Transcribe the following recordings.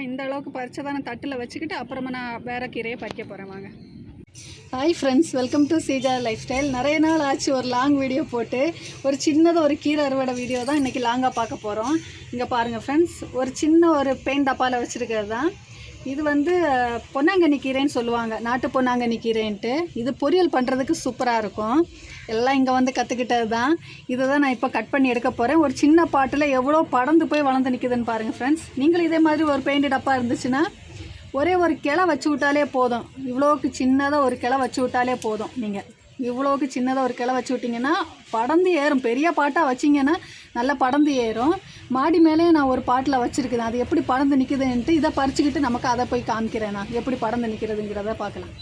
இப்போ இந்த அளவுக்கு பறிச்சதான தட்டில் வச்சுக்கிட்டு அப்புறமா நான் வேற கீரையை பறிக்க போகிறேன் வாங்க. Hi friends welcome to Seeja life style நிறைய நாள் ஆச்சு ஒரு லாங் வீடியோ போட்டு. ஒரு சின்னதாக ஒரு கீரை அறுவடை வீடியோ தான் இன்றைக்கி லாங்காக பார்க்க போகிறோம் இங்கே பாருங்கள் ஃப்ரெண்ட்ஸ் ஒரு சின்ன ஒரு பெயிண்ட் டப்பாவில் வச்சுருக்கிறது தான் இது வந்து பொன்னாங்கண்ணி கீரைன்னு சொல்லுவாங்க. நாட்டு பொன்னாங்கண்ணி கீரைன்ட்டு. இது பொரியல் பண்ணுறதுக்கு சூப்பராக இருக்கும். எல்லாம் இங்கே வந்து கற்றுக்கிட்டது தான் இதை தான் நான் இப்போ கட் பண்ணி எடுக்க போகிறேன் ஒரு சின்ன பாட்டில் எவ்வளோ படந்து போய் வளர்ந்து நிற்குதுன்னு பாருங்கள் ஃப்ரெண்ட்ஸ் நீங்களும் இதே மாதிரி ஒரு பெயிண்ட் டப்பா இருந்துச்சுன்னா ஒரே ஒரு கிளை வச்சு விட்டாலே போதும். இவ்வளோக்கு சின்னதாக ஒரு கிளை வச்சு விட்டாலே போதும். நீங்கள் இவ்வளோக்கு சின்னதாக ஒரு கிளை வச்சு விட்டிங்கன்னா படந்து ஏறும். பெரிய பாட்டாக வச்சிங்கன்னா நல்லா படந்து ஏறும். மாடி மேலேயே நான் ஒரு பாட்டில் வச்சுருக்குது அது எப்படி படந்து நிற்குதுன்ட்டு இதை பறிச்சுக்கிட்டு நமக்கு அதை போய் காமிக்கிறேன் நான். எப்படி படந்து நிற்கிறதுங்கிறத பார்க்கலாம்.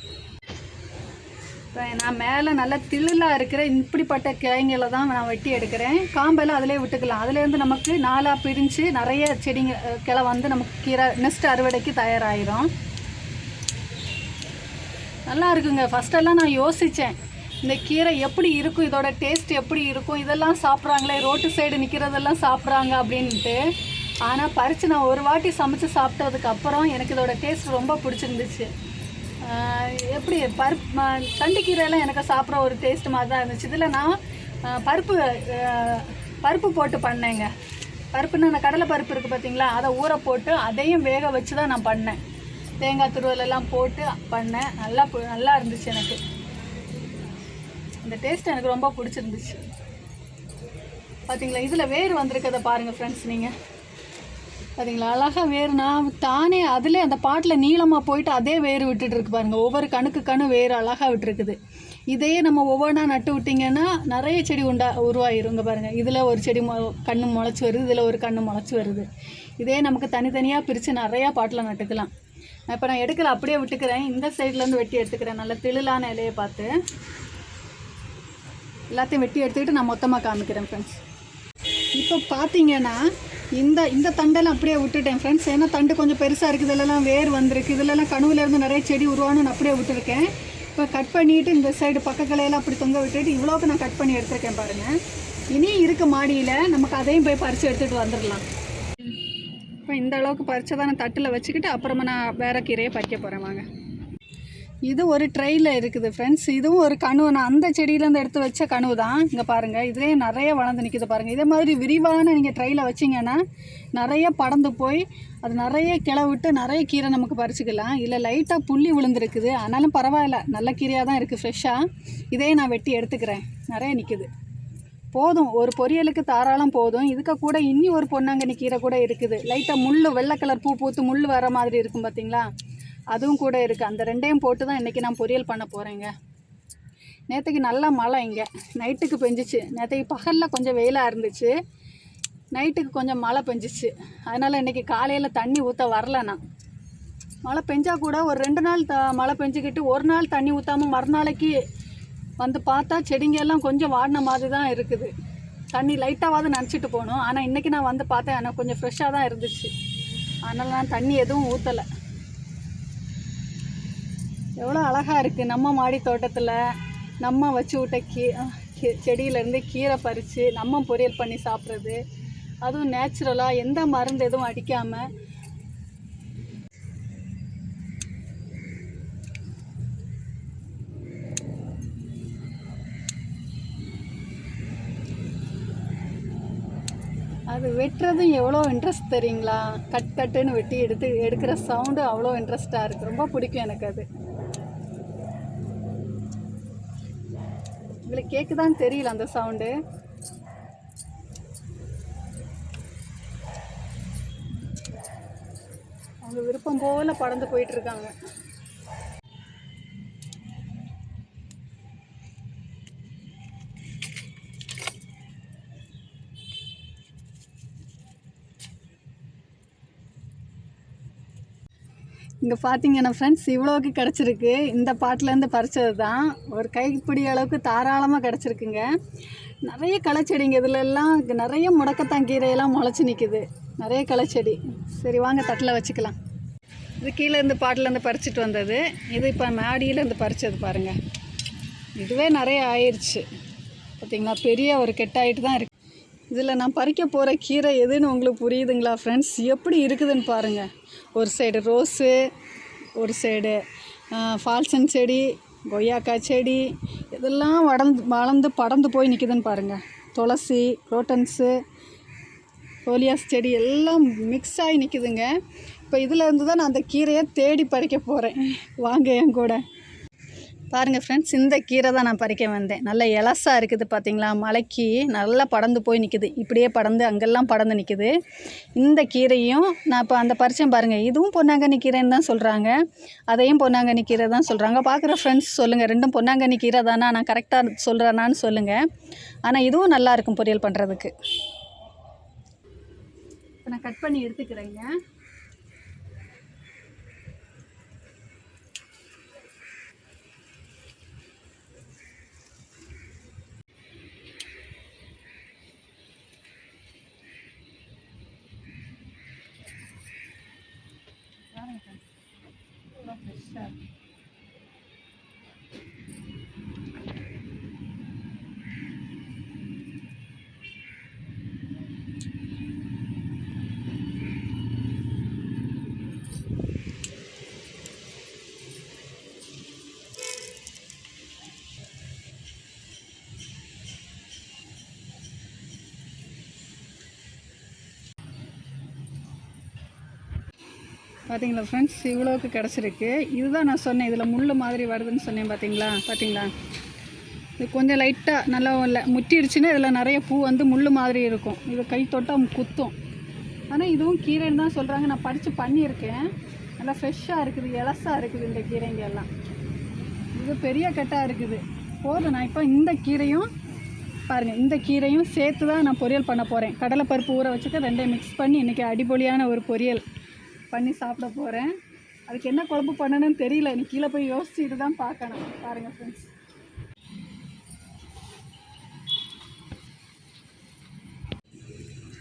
இப்போ நான் மேலே நல்லா திள்ளாக இருக்கிற இப்படிப்பட்ட கிளைங்களை தான் நான் வெட்டி எடுக்கிறேன். காம்பெல்லாம் அதிலே விட்டுக்கலாம். அதுலேருந்து நமக்கு நாலாக பிரிஞ்சு நிறைய செடிங்க கிளை வந்து நமக்கு கீரை நெக்ஸ்ட் அறுவடைக்கு தயாராகிடும் நல்லா இருக்குங்க. ஃபஸ்ட்டெல்லாம் நான் யோசித்தேன் இந்த கீரை எப்படி இருக்கும் இதோட டேஸ்ட் எப்படி இருக்கும் இதெல்லாம் சாப்பிட்றாங்களே ரோட்டு சைடு நிற்கிறதெல்லாம் சாப்பிட்றாங்க அப்படின்ட்டு. ஆனால் பறித்து நான் ஒரு வாட்டி சமைச்சு சாப்பிட்டதுக்கு அப்புறம் எனக்கு இதோட டேஸ்ட் ரொம்ப பிடிச்சிருந்துச்சு. எப்படி பருப்பு தண்டுக்கீரையெல்லாம் எனக்கு சாப்பிட்ற ஒரு டேஸ்ட் மாதிரி தான் இருந்துச்சு. இதில் நான் பருப்பு பருப்பு போட்டு பண்ணேங்க. பருப்புன்னா அந்த கடலை பருப்பு இருக்குது பார்த்தீங்களா அதை ஊற போட்டு அதையும் வேக வச்சு தான் நான் பண்ணேன். தேங்காய் துருவலெல்லாம் போட்டு பண்ணேன். நல்லா நல்லா இருந்துச்சு எனக்கு. இந்த டேஸ்ட் எனக்கு ரொம்ப பிடிச்சிருந்துச்சு. பார்த்தீங்களா இதில் வேர் வந்திருக்கதை பாருங்கள் ஃப்ரெண்ட்ஸ் நீங்கள் பார்த்தீங்களா அழகாக வேர் நான் தானே அதிலே அந்த பாட்டில் நீளமாக போயிட்டு அதே வேர் விட்டுட்டுருக்கு பாருங்கள் பாருங்க. ஒவ்வொரு கணுக்கு கணு வேர் அழகாக விட்டுருக்குது. இதையே நம்ம ஒவ்வொன்றா நட்டு விட்டிங்கன்னா நிறைய செடி உண்டா உருவாயிருங்க பாருங்கள் இதில் ஒரு செடி மொ கண்ணு முளைச்சி வருது இதில் ஒரு கண்ணு முளைச்சி வருது. இதே நமக்கு தனித்தனியாக பிரித்து நிறையா பாட்டில் நட்டுக்கலாம். இப்போ நான் எடுக்கல அப்படியே விட்டுக்கிறேன். இந்த சைட்லேருந்து வெட்டி எடுத்துக்கிறேன். நல்ல திளிலான இலையை பார்த்து. எல்லாத்தையும் வெட்டி எடுத்துக்கிட்டு நான் மொத்தமாக காமிக்கிறேன் ஃப்ரெண்ட்ஸ் இப்போ பார்த்தீங்கன்னா இந்த இந்த தண்டெல்லாம் அப்படியே விட்டுட்டேன் ஃப்ரெண்ட்ஸ் ஏன்னா தண்டு கொஞ்சம் பெருசாக இருக்குது இதெல்லாம் வேர் வந்திருக்கு. இதுலலாம் கனவுலேருந்து நிறைய செடி உருவானு நான் அப்படியே விட்டுருக்கேன். இப்போ கட் பண்ணிவிட்டு இந்த சைடு பக்கக்கலையெல்லாம் அப்படி தொங்க விட்டுட்டு இவ்வளோக்கு நான் கட் பண்ணி எடுத்திருக்கேன் பாருங்கள் இனி இருக்க மாடியில் நமக்கு அதையும் போய் பறித்து எடுத்துகிட்டு வந்துடலாம். இப்போ இந்த அளவுக்கு பறிச்சதான தட்டில் வச்சுக்கிட்டு அப்புறமா நான் வேற கீரையை பறிக்க போகிறேன் வாங்க. இது ஒரு ட்ரெயில் இருக்குது ஃப்ரெண்ட்ஸ் இதுவும் ஒரு கனவு. நான் அந்த செடியிலேருந்து எடுத்து வச்ச கனவு தான் இங்கே பாருங்கள் இதுலேயே நிறைய வளர்ந்து நிற்கிது பாருங்கள் இதே மாதிரி விரிவான நீங்கள் ட்ரெயில வச்சிங்கன்னா நிறைய படந்து போய் அது நிறைய கிளை விட்டு நிறைய கீரை நமக்கு பறிச்சுக்கலாம். இல்லை லைட்டாக புள்ளி விழுந்துருக்குது. ஆனாலும் பரவாயில்ல நல்ல கீரையாக தான் இருக்குது ஃப்ரெஷ்ஷாக இதே நான் வெட்டி எடுத்துக்கிறேன். நிறைய நிற்கிது போதும். ஒரு பொரியலுக்கு தாராளம் போதும். இதுக்கு கூட இன்னி ஒரு பொன்னாங்கண்ணி கீரை கூட இருக்குது. லைட்டாக முள் வெள்ளை கலர் பூ பூத்து முள் வர மாதிரி இருக்கும் பார்த்தீங்களா அதுவும் கூட இருக்குது அந்த ரெண்டையும் போட்டு தான் இன்றைக்கி நான் பொரியல் பண்ண போகிறேங்க நேற்றுக்கு நல்லா மழை இங்கே. நைட்டுக்கு பெஞ்சிச்சு. நேற்றுக்கு பகலில் கொஞ்சம் வெயிலாக இருந்துச்சு. நைட்டுக்கு கொஞ்சம் மழை பெஞ்சிச்சு. அதனால் இன்றைக்கி காலையில் தண்ணி ஊற்ற வரல நான். மழை பெஞ்சால் கூட ஒரு ரெண்டு நாள் த மழை பெஞ்சுக்கிட்டு ஒரு நாள் தண்ணி ஊற்றாமல் மறுநாளைக்கு வந்து பார்த்தா செடிங்க எல்லாம் கொஞ்சம் வாடின மாதிரி தான் இருக்குது. தண்ணி லைட்டாவது நினச்சிட்டு போகணும். ஆனால் இன்றைக்கி நான் வந்து பார்த்தேன் ஆனால் கொஞ்சம் ஃப்ரெஷ்ஷாக தான் இருந்துச்சு. அதனால் நான் தண்ணி எதுவும் ஊற்றலை எவ்வளோ அழகாக இருக்குது நம்ம மாடி தோட்டத்தில் நம்ம வச்சு விட்ட கீ கீ- செடியிலேருந்து கீரை பறித்து நம்ம பொரியல் பண்ணி சாப்பிட்றது. அதுவும் நேச்சுரலாக எந்த மருந்து எதுவும் அடிக்காமல் அது வெட்டுறதும் எவ்வளோ இன்ட்ரெஸ்ட் தெரியுங்களா? கட் கட்டுன்னு வெட்டி எடுத்து எடுக்கிற சவுண்டு அவ்வளோ இன்ட்ரெஸ்ட்டாக இருக்குது ரொம்ப பிடிக்கும் எனக்கு அது. இதில் கேட்குதான்னு தெரியல அந்த சவுண்டு அவங்க விருப்பம் போல பறந்து போயிட்டு இங்கே பார்த்தீங்கன்னா ஃப்ரெண்ட்ஸ் இவ்வளோக்கு கிடச்சிருக்கு. இந்த பாட்டிலேருந்து பறித்தது தான் ஒரு கைப்பிடி அளவுக்கு தாராளமாக கிடச்சிருக்குங்க. நிறைய களைச்செடிங்க. இதுலெல்லாம் நிறைய முடக்கத்தான் கீரையெல்லாம் முளைச்சி நிற்குது நிறைய களைச்செடி. சரி வாங்க தட்டில் வச்சுக்கலாம். இது கீழே இருந்து பாட்டிலேருந்து பறிச்சிட்டு வந்தது. இது இப்போ மாடியிலேருந்து பறித்தது பாருங்கள் இதுவே நிறைய ஆயிடுச்சு பார்த்தீங்களா பெரிய ஒரு கெட்டாயிட்டு தான் இருக்குது இதில் நான் பறிக்க போகிற கீரை எதுன்னு உங்களுக்கு புரியுதுங்களா ஃப்ரெண்ட்ஸ் எப்படி இருக்குதுன்னு பாருங்கள் ஒரு சைடு ரோஸு ஒரு சைடு ஃபால்சன் செடி கொய்யாக்காய் செடி இதெல்லாம் வளர்ந்து வளர்ந்து படர்ந்து போய் நிற்குதுன்னு பாருங்கள் துளசி ரோட்டன்ஸு கோலியாஸ் செடி எல்லாம் மிக்ஸ் ஆகி நிற்குதுங்க இப்போ இதில் இருந்து தான் நான் அந்த கீரையை தேடி பறிக்க போகிறேன் வாங்க என் கூட. பாருங்கள் ஃப்ரெண்ட்ஸ் இந்த கீரை தான் நான் பறிக்க வந்தேன். நல்ல இலசாக இருக்குது பார்த்தீங்களா மலைக்கு நல்லா படந்து போய் நிற்குது இப்படியே படந்து அங்கெல்லாம் படந்து நிற்குது இந்த கீரையும் நான் இப்போ அந்த பறிச்சேன் பாருங்கள் இதுவும் பொன்னாங்கண்ணி கீரைன்னு தான் சொல்கிறாங்க அதையும் பொன்னாங்கண்ணி கீரை தான் சொல்கிறாங்க பார்க்குற ஃப்ரெண்ட்ஸ் சொல்லுங்கள் ரெண்டும் பொன்னாங்கண்ணி கீரை தானா? நான் கரெக்டாக சொல்கிறேனான்னு சொல்லுங்கள் ஆனால் இதுவும் நல்லா இருக்கும் பொரியல் பண்ணுறதுக்கு இப்போ நான் கட் பண்ணி எடுத்துக்கிறேங்க. Krishna. பார்த்தீங்களா ஃப்ரெண்ட்ஸ் இவ்வளோக்கு கிடச்சிருக்கு. இதுதான் நான் சொன்னேன் இதில் முள் மாதிரி வருதுன்னு சொன்னேன் பார்த்தீங்களா பார்த்தீங்களா இது கொஞ்சம் லைட்டாக நல்லா இல்லை. முட்டிடுச்சுன்னா இதில் நிறைய பூ வந்து முள் மாதிரி இருக்கும். இது கை தொட்டால் குத்தும். ஆனால் இதுவும் கீரைன்னு தான் சொல்கிறாங்க நான் படித்து பண்ணியிருக்கேன். நல்லா ஃப்ரெஷ்ஷாக இருக்குது இலசாக இருக்குது இந்த கீரைங்க எல்லாம். இது பெரிய கட்டாக இருக்குது. போதும் நான் இப்போ இந்த கீரையும் பாருங்கள் இந்த கீரையும் சேர்த்து தான் நான் பொரியல் பண்ண போகிறேன் கடலைப்பருப்பு ஊற வச்சுட்டு ரெண்டையும் மிக்ஸ் பண்ணி இன்றைக்கி அடிபொலியான ஒரு பொரியல். பண்ணி சாப்பிட போகிறேன் அதுக்கு என்ன குழம்பு பண்ணணும்னு தெரியல. எனக்கு கீழே போய் யோசிச்சுட்டு தான் பார்க்கணும். பாருங்கள் ஃப்ரெண்ட்ஸ்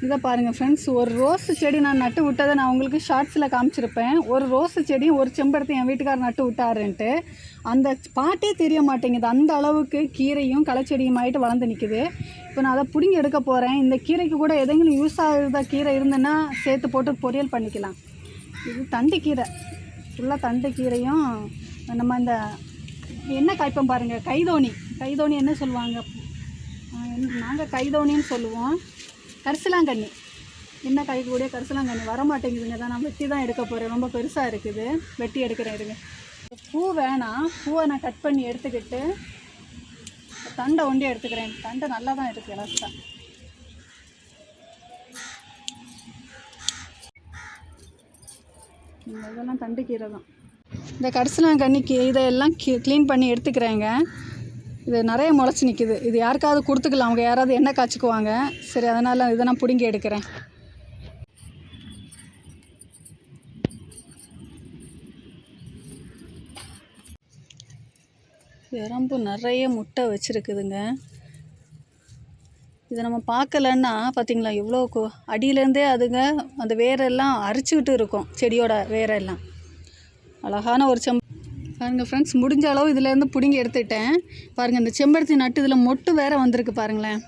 இதை பாருங்கள் ஃப்ரெண்ட்ஸ் ஒரு ரோஸு செடி நான் நட்டு விட்டதை நான் உங்களுக்கு ஷார்ட்ஸில் காமிச்சிருப்பேன். ஒரு ரோஸு செடி ஒரு செம்பருத்தி என் வீட்டுக்கார் நட்டு விட்டாருன்ட்டு அந்த பாட்டே தெரிய மாட்டேங்குது. அந்த அளவுக்கு கீரையும் களைச்செடியுமாயிட்டு வளர்ந்து நிற்குது இப்போ நான் அதை பிடுங்கி எடுக்க போகிறேன் இந்த கீரைக்கு கூட எதெங்கிலும் யூஸ் ஆகிருந்த கீரை இருந்ததுன்னா சேர்த்து போட்டு பொரியல் பண்ணிக்கலாம். இது தண்டு கீரை ஃபுல்லாக தண்டு கீரையும் நம்ம இந்த என்ன காய்ப்போம் பாருங்கள் கைதோணி. கைதோணி என்ன சொல்லுவாங்க? நாங்கள் கைதோணின்னு சொல்லுவோம். கரிசலாங்கண்ணி. என்ன கை கூட கரிசலாங்கண்ணி? வரமாட்டேங்குதுங்க. தான் நான் வெட்டி தான் எடுக்க போகிறேன் ரொம்ப பெருசாக இருக்குது. வெட்டி எடுக்கிறேன் இருங்க பூ வேணாம் பூவை நான் கட் பண்ணி எடுத்துக்கிட்டு தண்டை ஒண்டி எடுத்துக்கிறேன். தண்டை நல்லா தான் இருக்குது லஸ்ட்டாக இதெல்லாம் தண்டு கீரை தான் இந்த கரிசலாங்கண்ணி கீ இதெல்லாம் க்ளீன் பண்ணி எடுத்துக்கிறேங்க. இது நிறைய முளைச்சி நிற்கிது இது யாருக்காவது கொடுத்துக்கலாம். அவங்க யாராவது எண்ணெய் காய்ச்சிக்குவாங்க. சரி அதனால் இதை நான் பிடுங்கி எடுக்கிறேன். எறும்பு நிறைய முட்டை வச்சுருக்குதுங்க. இதை நம்ம பார்க்கலன்னா பார்த்தீங்களா எவ்வளோ அடியிலேருந்தே அதுங்க அந்த வேரெல்லாம் அரிச்சுக்கிட்டு இருக்கும் செடியோட வேரெல்லாம். அழகான ஒரு செம் பாருங்கள் ஃப்ரெண்ட்ஸ் முடிஞ்ச அளவு இதுலேருந்து பிடுங்கி எடுத்துட்டேன் பாருங்கள் இந்த செம்பருத்தி நட்டு இதில் மொட்டு வேறு வந்திருக்கு பாருங்களேன்.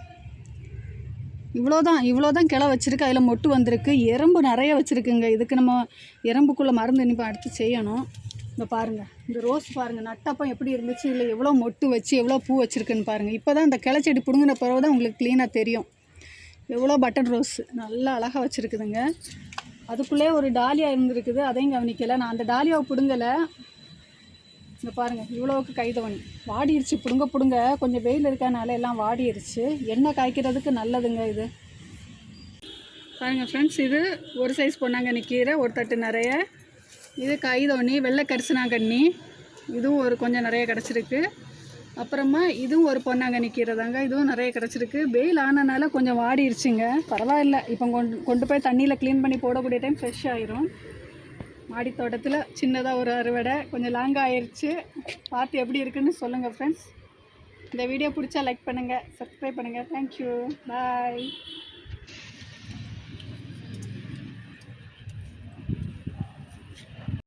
இவ்வளோ தான் இவ்வளோ தான் கிளை வச்சுருக்கு அதில் மொட்டு வந்திருக்கு. எறும்பு நிறைய வச்சுருக்குங்க. இதுக்கு நம்ம எறும்புக்குள்ளே மருந்து இனிப்போ அடுத்து செய்யணும். இந்த பாருங்கள் இந்த ரோஸ் பாருங்கள் நட்டப்பம் எப்படி இருந்துச்சு? இல்லை எவ்வளோ மொட்டு வச்சு எவ்வளோ பூ வச்சுருக்குன்னு பாருங்கள் இப்போ தான் இந்த கிளச்செடி பிடுங்கின பிறகு தான் உங்களுக்கு க்ளீனாக தெரியும். எவ்வளோ பட்டன் ரோஸ் நல்லா அழகாக வச்சுருக்குதுங்க. அதுக்குள்ளே ஒரு டாலியா இருந்திருக்குது. அதையும் கவனிக்கலை. நான் அந்த டாலியாவை பிடுங்கலை. இங்கே பாருங்கள் இவ்வளோவுக்கு கைதவணி வாடிடுச்சு பிடுங்க பிடுங்க. கொஞ்சம் வெயில் இருக்கனால எல்லாம் வாடிடுச்சு எண்ணெய் காய்க்கிறதுக்கு நல்லதுங்க இது. பாருங்கள் ஃப்ரெண்ட்ஸ் இது ஒரு சைஸ் பொன்னாங்கண்ணி கீரை ஒரு தட்டு நிறைய. இது கைதோணி வெள்ளை கரிசனாங்கண்ணி இதுவும் ஒரு கொஞ்சம் நிறைய கிடச்சிருக்கு. அப்புறமா இதுவும் ஒரு பொன்னாங்கண்ணி கீரை தாங்க இதுவும் நிறைய கிடச்சிருக்கு. வெயில் ஆனனால கொஞ்சம் வாடிருச்சுங்க. பரவாயில்ல. இப்போ கொண்டு கொண்டு போய் தண்ணியில் க்ளீன் பண்ணி போடக்கூடிய டைம் ஃப்ரெஷ் ஆயிரும். மாடி தோட்டத்தில் சின்னதாக ஒரு அறுவடை. கொஞ்சம் லாங்காக ஆயிடுச்சு பார்த்து எப்படி இருக்குன்னு சொல்லுங்கள் ஃப்ரெண்ட்ஸ் இந்த வீடியோ பிடிச்சா லைக் பண்ணுங்கள் சப்ஸ்கிரைப் பண்ணுங்கள் தேங்க்யூ பாய்